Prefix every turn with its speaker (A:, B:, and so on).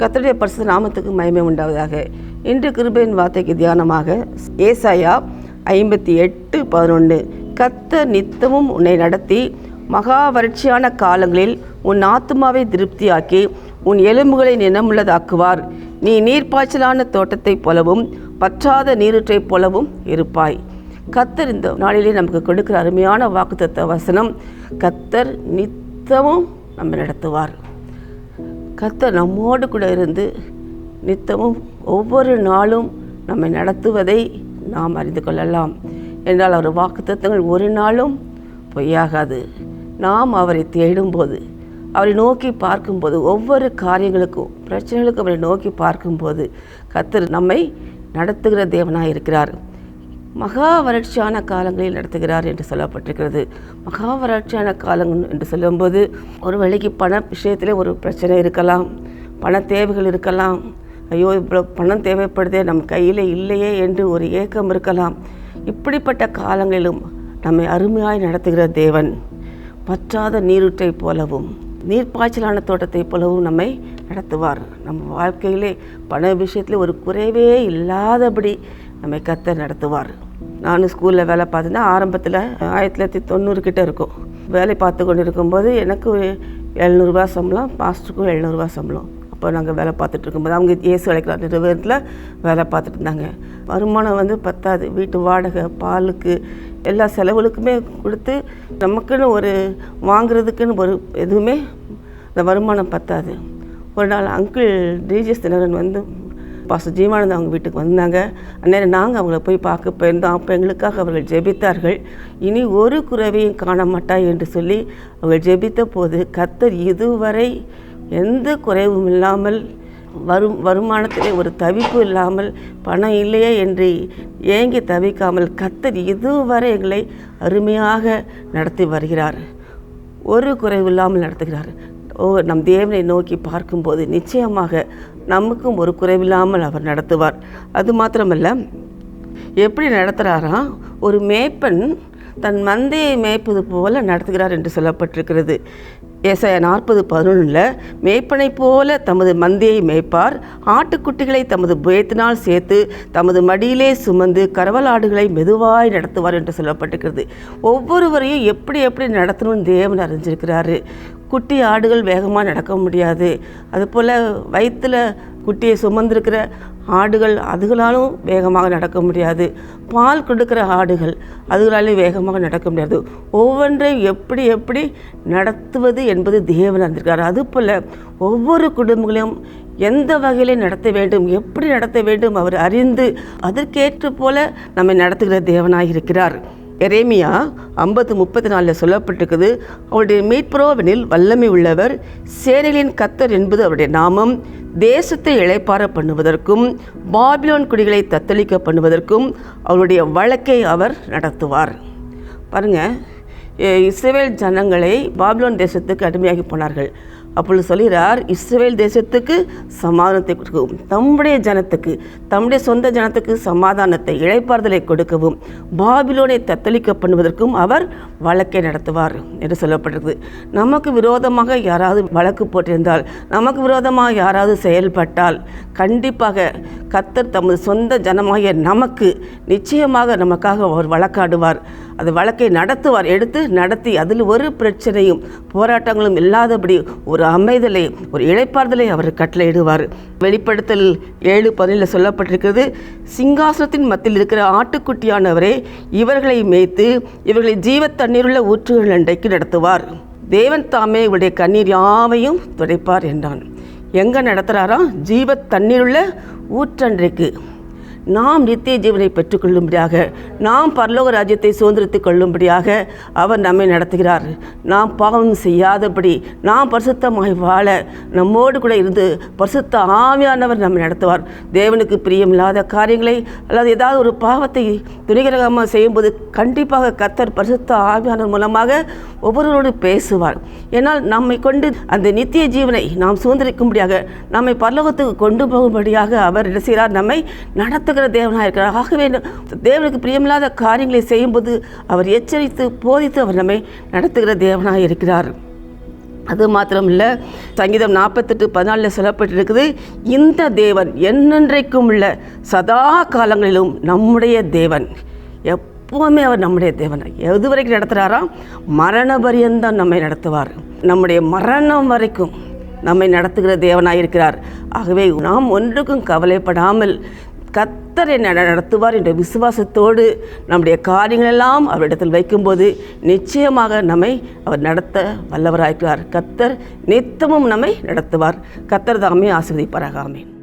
A: கர்த்தருடைய பரிசு நாமத்துக்கு மயமே உண்டாவதாக. இன்று கிருபையின் வார்த்தைக்கு தியானமாக ஏசாயா ஐம்பத்தி எட்டு பதினொன்று. கத்த நித்தமும் உன்னை நடத்தி மகா வறட்சியான காலங்களில் உன் ஆத்துமாவை திருப்தியாக்கி உன் எலும்புகளை நினமுள்ளதாக்குவார். நீ நீர்ப்பாய்ச்சலான தோட்டத்தைப் போலவும் பற்றாத நீரூற்றைப் போலவும் இருப்பாய். கத்தர் இந்த நாளிலே நமக்கு கொடுக்கிற அருமையான வாக்குத்தத்த வசனம் கத்தர் நித்தமும் நம்ம நடத்துவார். கத்தர் நம்மோடு கூட இருந்து நித்தமும் ஒவ்வொரு நாளும் நம்மை நடத்துவதை நாம் அறிந்து கொள்ளலாம். என்றால் அவர் வாக்குத்தத்தங்கள் ஒரு நாளும் பொய்யாகாது. நாம் அவரை தேடும்போது அவரை நோக்கி பார்க்கும்போது ஒவ்வொரு காரியங்களுக்கும் பிரச்சனைகளுக்கும் அவரை நோக்கி பார்க்கும்போது கத்தர் நம்மை நடத்துகிற தேவனாக இருக்கிறார் மகா வறட்சியான காலங்களில் நடத்துகிறார் என்று சொல்லப்பட்டிருக்கிறது. மகா வறட்சியான காலங்கள் என்று சொல்லும்போது ஒரு வேளைக்கு பண விஷயத்திலே ஒரு பிரச்சனை இருக்கலாம் பண தேவைகள் இருக்கலாம். ஐயோ இவ்வளோ பணம் தேவைப்படுதே நம் கையில் இல்லையே என்று ஒரு ஏக்கம் இருக்கலாம். இப்படிப்பட்ட காலங்களிலும் நம்மை அருமையாய் நடத்துகிற தேவன் பற்றாத நீருற்றை போலவும் நீர்ப்பாய்ச்சலான தோட்டத்தை போலவும் நம்மை நடத்துவார். நம்ம வாழ்க்கையிலே பண விஷயத்தில் ஒரு குறைவே இல்லாதபடி நம்மை கத்த நடத்துவார். நானும் ஸ்கூலில் வேலை பார்த்தேன்னா ஆரம்பத்தில் ஆயிரத்தி தொள்ளாயிரத்தி தொண்ணூறு கிட்ட இருக்கும். வேலை பார்த்து கொண்டு இருக்கும்போது எனக்கு எழுநூறுபா சம்பளம் மாஸ்டருக்கும் எழுநூறுபா சம்பளம். அப்போ நாங்கள் வேலை பார்த்துட்டு இருக்கும்போது அவங்க ஏசு அழைக்கிற நிறுவனத்தில் வேலை பார்த்துட்டு இருந்தாங்க. வருமானம் வந்து பத்தாது. வீட்டு வாடகை பாலுக்கு எல்லா செலவுகளுக்குமே கொடுத்து நமக்குன்னு ஒரு வாங்குறதுக்குன்னு ஒரு எதுவுமே அந்த வருமானம் பத்தாது. ஒரு நாள் அங்கிள் டிஜிஎஸ் தினகரன் வந்து பாச ஜீவானந்த் அவங்க வீட்டுக்கு வந்தாங்க. அந்நேரம் நாங்கள் அவங்கள போய் பார்க்க போயிருந்தோம். அப்போ எங்களுக்காக அவர்கள் ஜெபித்தார்கள். இனி ஒரு குறைவையும் காண மாட்டாய் என்று சொல்லி அவர்கள் ஜெபித்த போது கத்தர் இதுவரை எந்த குறைவும் இல்லாமல் வரும் வருமானத்திலே ஒரு தவிப்பு இல்லாமல் பணம் இல்லையே என்று ஏங்கி தவிக்காமல் கத்தர் இதுவரை எங்களை அருமையாக நடத்தி வருகிறார். ஒரு குறைவு இல்லாமல் நடத்துகிறார். ஓ நம் தேவனை நோக்கி பார்க்கும்போது நிச்சயமாக நமக்கும் ஒரு குறைவில்லாமல் அவர் நடத்துவார். அது மாத்திரமல்ல எப்படி நடத்துகிறாரா ஒரு மேய்ப்பன் தன் மந்தையை மேய்ப்பது போல நடத்துகிறார் என்று சொல்லப்பட்டிருக்கிறது. ஏசாயா நாற்பது பதினொன்றில் மேய்ப்பனைப் போல தமது மந்தையை மேய்ப்பார் ஆட்டுக்குட்டிகளை தமது புயத்தினால் சேர்த்து தமது மடியிலே சுமந்து கரவலாடுகளை மெதுவாய் நடத்துவார் என்று சொல்லப்பட்டிருக்கிறது. ஒவ்வொருவரையும் எப்படி எப்படி நடத்தணும்னு தேவன் அறிஞ்சிருக்கிறாரு. குட்டி ஆடுகள் வேகமாக நடக்க முடியாது. அதுபோல் வயிற்றில் குட்டியை சுமந்திருக்கிற ஆடுகள் அதுகளாலும் வேகமாக நடக்க முடியாது. பால் கொடுக்குற ஆடுகள் அதுகளாலும் வேகமாக நடக்க முடியாது. ஒவ்வொன்றையும் எப்படி எப்படி நடத்துவது என்பது தேவன் அறிந்திருக்கிறார் அதுபோல் ஒவ்வொரு குடும்பங்களையும் எந்த வகையில் நடத்த வேண்டும் எப்படி நடத்த வேண்டும் அவர் அறிந்து அதற்கேற்று போல நம்மை நடத்துகிற தேவனாக இருக்கிறார் எரேமியா ஐம்பத்து முப்பத்தி நாலில் சொல்லப்பட்டிருக்குது அவருடைய மீட்புரோவனில் வல்லமை உள்ளவர் சேனைகளின் கத்தர் என்பது அவருடைய நாமம். தேசத்தை இழைப்பார பண்ணுவதற்கும் பாபிலோன் குடிகளை தத்தளிக்க பண்ணுவதற்கும் அவருடைய வழக்கை அவர் நடத்துவார். பாருங்கள் இஸ்ரேல் ஜனங்களை பாபிலோன் தேசத்துக்கு அடிமையாகி போனார்கள். அப்பொழுது சொல்கிறார் இஸ்ரேல் தேசத்துக்கு சமாதானத்தை கொடுக்கவும் தம்முடைய ஜனத்துக்கு தம்முடைய சொந்த ஜனத்துக்கு சமாதானத்தை இழைப்பாறுதலை கொடுக்கவும் பாபிலோனை தத்தளிக்க பண்ணுவதற்கும் அவர் வழக்கை நடத்துவார் என்று சொல்லப்பட்டிருக்கு நமக்கு விரோதமாக யாராவது வழக்கு போட்டிருந்தால் நமக்கு விரோதமாக யாராவது செயல்பட்டால் கண்டிப்பாக கத்தர் தமது சொந்த ஜனமாகிய நமக்கு நிச்சயமாக நமக்காக அவர் வழக்காடுவார். அது வழக்கை நடத்துவார். எடுத்து நடத்தி அதில் ஒரு பிரச்சனையும் போராட்டங்களும் இல்லாதபடி ஒரு அமைதலை ஒரு இழைப்பார்தலை அவர் கட்டளையிடுவார். வெளிப்படுத்தல் ஏழு பதினில் சொல்லப்பட்டிருக்கிறது சிங்காசனத்தின் மத்தியில் இருக்கிற ஆட்டுக்குட்டியானவரே இவர்களை மேய்த்து இவர்களை ஜீவ தண்ணீருள்ள ஊற்றுகள் அண்டைக்கு நடத்துவார். தேவன் தாமே இவருடைய கண்ணீர் யாவையும் துடைப்பார் என்றான். எங்கே நடத்துகிறாரா ஜீவ தண்ணீருள்ள ஊற்றன்றைக்கு. நாம் நித்திய ஜீவனை பெற்றுக்கொள்ளும்படியாக நாம் பரலோக ராஜ்யத்தை சுதந்திரத்துக் கொள்ளும்படியாக அவர் நம்மை நடத்துகிறார். நாம் பாவம் செய்யாதபடி நாம் பரிசுத்தமாய் வாழ நம்மோடு கூட இருந்து பரிசுத்த ஆவியானவர் நம்மை நடத்துவார். தேவனுக்கு பிரியமில்லாத காரியங்களை அல்லது ஏதாவது ஒரு பாவத்தை துணிகரகமாக செய்யும்போது கண்டிப்பாக கத்தர் பரிசுத்த ஆவியானவர் மூலமாக ஒவ்வொருவரோடு பேசுவார். ஏன்னால் நம்மை கொண்டு அந்த நித்திய ஜீவனை நாம் சுதந்திரிக்கும்படியாக நம்மை பரலோகத்துக்கு கொண்டு போகும்படியாக அவர் என்ன செய்கிறார்? நம்மை நடத்துகிற தேவனாக இருக்கிறார். ஆகவே தேவனுக்கு பிரியமில்லாத காரியங்களை செய்யும்போது அவர் எச்சரித்து போதித்து அவர் நம்மை நடத்துகிற தேவனாக இருக்கிறார். அது மாத்திரம் இல்லை சங்கீதம் நாற்பத்தெட்டு பதினாலில் சொல்லப்பட்டிருக்குது இந்த தேவன் என்னென்றைக்கும் உள்ள சதா காலங்களிலும் நம்முடைய தேவன். எப்போவுமே அவர் நம்முடைய தேவன். எது வரைக்கும் நடத்துகிறாரா மரண பரியந்தம் நம்மை நடத்துவார். நம்முடைய மரணம் வரைக்கும் நம்மை நடத்துகிற தேவனாக இருக்கிறார். ஆகவே நாம் ஒன்றுக்கும் கவலைப்படாமல் கத்தர் என்னை நடத்துவார் என்ற விசுவாசத்தோடு நம்முடைய காரியங்களெல்லாம் அவரிடத்தில் வைக்கும்போது நிச்சயமாக நம்மை அவர் நடத்த வல்லவராயிருக்கிறார். கத்தர் நித்தமும் நம்மை நடத்துவார். கத்தர் தாமே ஆசிர்வதிப்பாராக. ஆமேன்.